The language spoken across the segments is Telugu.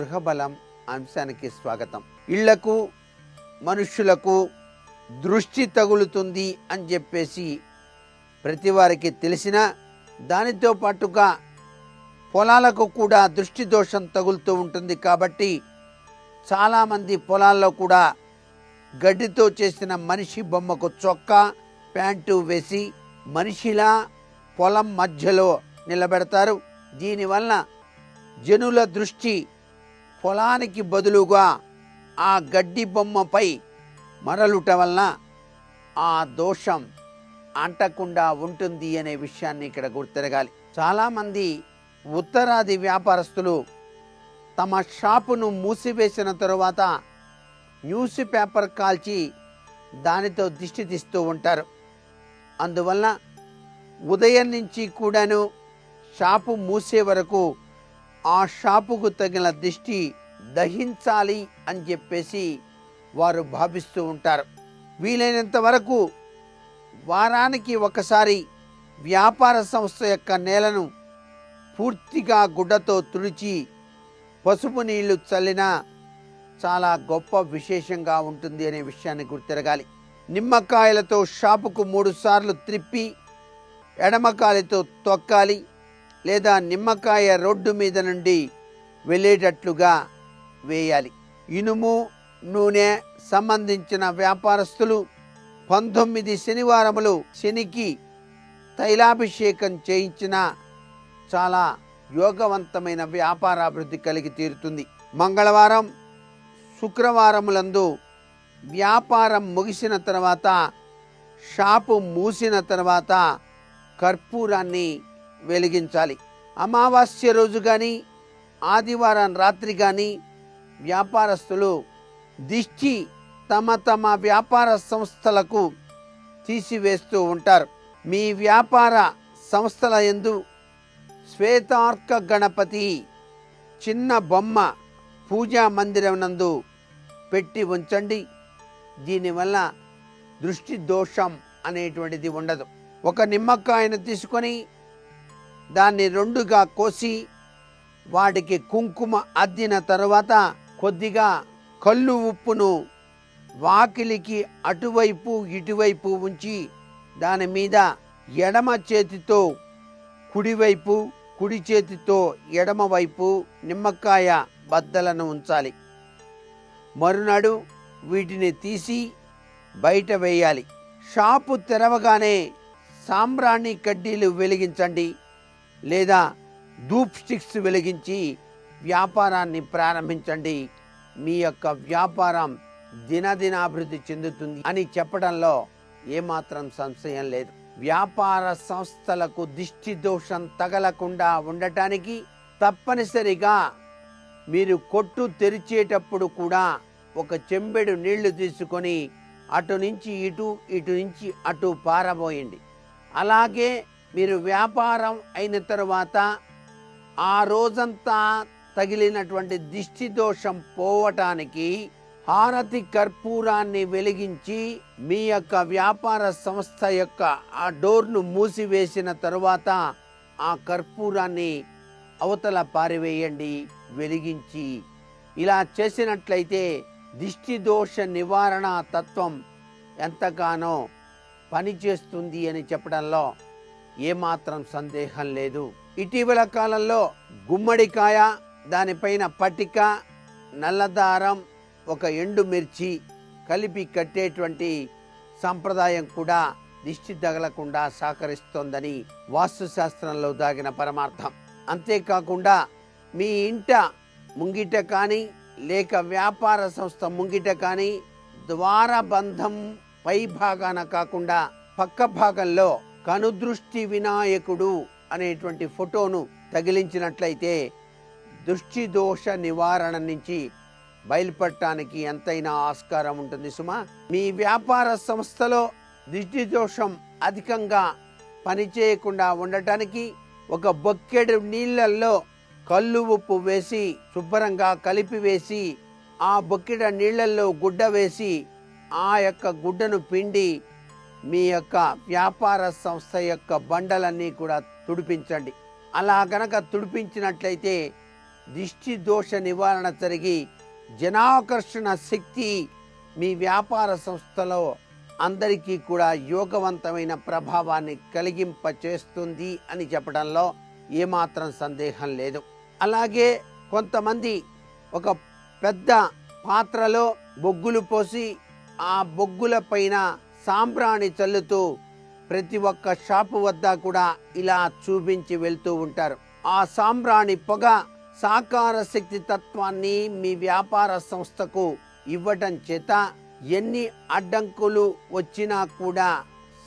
గృహబలం అంశానికి స్వాగతం. ఇళ్ళకు మనుష్యులకు దృష్టి తగులుతుంది అని చెప్పేసి ప్రతి వారికి తెలిసిన దానితో పాటుగా పొలాలకు కూడా దృష్టి దోషం తగులుతూ ఉంటుంది కాబట్టి చాలామంది పొలాల్లో కూడా గడ్డితో చేసిన మనిషి బొమ్మకు చొక్కా ప్యాంటు వేసి మనిషిలా పొలం మధ్యలో నిలబెడతారు. దీనివల్ల జనుల దృష్టి పొలానికి బదులుగా ఆ గడ్డి బొమ్మపై మరలుట వలన ఆ దోషం అంటకుండా ఉంటుంది అనే విషయాన్ని ఇక్కడ గుర్తిరగాలి. చాలామంది ఉత్తరాది వ్యాపారస్తులు తమ షాపును మూసివేసిన తరువాత న్యూస్ పేపర్ కాల్చి దానితో దిష్టి తీస్తూ ఉంటారు. అందువల్ల ఉదయం నుంచి కూడాను షాపు మూసే వరకు ఆ షాపుకు తగిన దిష్టి దహించాలి అని చెప్పేసి వారు భావిస్తూ ఉంటారు. వీలైనంత వరకు వారానికి ఒకసారి వ్యాపార సంస్థ యొక్క నేలను పూర్తిగా గుడ్డతో తుడిచి పసుపు నీళ్ళు చల్లినా చాలా గొప్ప విశేషంగా ఉంటుంది అనే విషయాన్ని గుర్తిరగాలి. నిమ్మకాయలతో షాపుకు మూడు సార్లు త్రిప్పి ఎడమకాయలతో తొక్కాలి లేదా నిమ్మకాయ రోడ్డు మీద నుండి వెళ్ళేటట్లుగా వేయాలి. ఇనుము నూనె సంబంధించిన వ్యాపారస్తులు పంతొమ్మిది శనివారములు శనికి తైలాభిషేకం చేయించిన చాలా యోగవంతమైన వ్యాపారాభివృద్ధి కలిగి తీరుతుంది. మంగళవారం శుక్రవారములందు వ్యాపారం ముగిసిన తర్వాత షాపు మూసిన తర్వాత కర్పూరాన్ని వెలిగించాలి. అమావాస్య రోజు కానీ ఆదివారం రాత్రి కానీ వ్యాపారస్తులు దిష్టి తమ తమ వ్యాపార సంస్థలకు తీసివేస్తూ ఉంటారు. మీ వ్యాపార సంస్థల ఎందు శ్వేతార్క గణపతి చిన్న బొమ్మ పూజా మందిరం నందు పెట్టి ఉంచండి. దీనివల్ల దృష్టి దోషం అనేటువంటిది ఉండదు. ఒక నిమ్మకాయను తీసుకొని దాన్ని రెండుగా కోసి వాటికి కుంకుమ అద్దిన తరువాత కొద్దిగా కళ్ళు ఉప్పును వాకిలికి అటువైపు ఇటువైపు ఉంచి దాని మీద ఎడమ చేతితో కుడివైపు కుడి చేతితో ఎడమవైపు నిమ్మకాయ బద్దలను ఉంచాలి. మరునాడు వీటిని తీసి బయట వేయాలి. షాపు తెరవగానే సాంబ్రాణి కడ్డీలు వెలిగించండి. లేదా ధూప్ స్టిక్స్ వెలిగించి వ్యాపారాన్ని ప్రారంభించండి. మీ యొక్క వ్యాపారం దినదినాభివృద్ధి చెందుతుంది అని చెప్పడంలో ఏమాత్రం సంశయం లేదు. వ్యాపార సంస్థలకు దిష్టి దోషం తగలకుండా ఉండటానికి తప్పనిసరిగా మీరు కొట్టు తెరిచేటప్పుడు కూడా ఒక చెంబెడు నీళ్ళు తీసుకొని అటు నుంచి ఇటు ఇటు నుంచి అటు పారబోయండి. అలాగే మీరు వ్యాపారం అయిన తరువాత ఆ రోజంతా తగిలినటువంటి దిష్టి దోషం పోవటానికి హారతి కర్పూరాన్ని వెలిగించి మీ యొక్క వ్యాపార సంస్థ యొక్క ఆ డోర్ను మూసివేసిన తరువాత ఆ కర్పూరాన్ని అవతల పారివేయండి వెలిగించి. ఇలా చేసినట్లయితే దిష్టి దోష నివారణ తత్వం ఎంతగానో పనిచేస్తుంది అని చెప్పడంలో ఏమాత్రం సందేహం లేదు. ఇటీవల కాలంలో గుమ్మడికాయ దానిపైన పటిక నల్లదారం ఒక ఎండు మిర్చి కలిపి కట్టేటువంటి సంప్రదాయం కూడా దిష్టి తగలకుండా సహకరిస్తోందని వాస్తుశాస్త్రంలో దాగిన పరమార్థం. అంతేకాకుండా మీ ఇంట ముంగిట కానీ లేక వ్యాపార సంస్థ ముంగిట కానీ ద్వారబంధం పై భాగాన కాకుండా పక్క భాగంలో కనుదృష్టి వినాయకుడు అనేటువంటి ఫోటోను తగిలించినట్లయితే దృష్టి దోష నివారణ నుంచి బయలుపడటానికి ఎంతైనా ఆస్కారం ఉంటుంది సుమా. మీ వ్యాపార సంస్థలో దృష్టి దోషం అధికంగా పనిచేయకుండా ఉండటానికి ఒక బొక్కెడు నీళ్ళల్లో కళ్ళు ఉప్పు వేసి శుభ్రంగా కలిపి వేసి ఆ బొక్కెడ నీళ్ళల్లో గుడ్డ వేసి ఆ యొక్క గుడ్డను పిండి మీ యొక్క వ్యాపార సంస్థ యొక్క బండలన్నీ కూడా తుడిపించండి. అలా గనక తుడిపించినట్లయితే దిష్టి దోష నివారణ జరిగి జనాకర్షణ శక్తి మీ వ్యాపార సంస్థలో అందరికీ కూడా యోగవంతమైన ప్రభావాన్ని కలిగింప చేస్తుంది అని చెప్పడంలో ఏమాత్రం సందేహం లేదు. అలాగే కొంతమంది ఒక పెద్ద పాత్రలో బొగ్గులు పోసి ఆ బొగ్గుల పైన సాంబ్రాణి చల్లుతూ ప్రతి ఒక్క షాపు వద్ద కూడా ఇలా చూపించి వెళ్తూ ఉంటారు. ఆ సాంబ్రాణి పొగ సాకార శక్తి తత్వాన్ని మీ వ్యాపార సంస్థకు ఇవ్వటం చేత ఎన్ని అడ్డంకులు వచ్చినా కూడా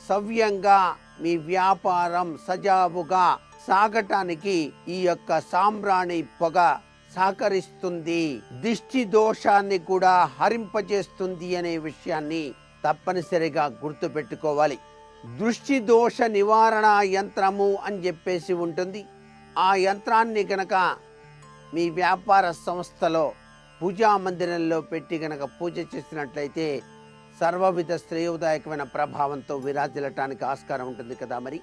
సవ్యంగా మీ వ్యాపారం సజావుగా సాగటానికి ఈ యొక్క సాంబ్రాణి పొగ సహకరిస్తుంది. దిష్టి దోషాన్ని కూడా హరింపజేస్తుంది అనే విషయాన్ని తప్పనిసరిగా గుర్తుపెట్టుకోవాలి. దృష్టి దోష నివారణ యంత్రము అని చెప్పేసి ఉంటుంది. ఆ యంత్రాన్ని గనక మీ వ్యాపార సంస్థలో పూజా మందిరంలో పెట్టి గనక పూజ చేసినట్లయితే సర్వవిధ శ్రేయోదాయకమైన ప్రభావంతో విరాజిల్లటానికి ఆస్కారం ఉంటుంది కదా మరి?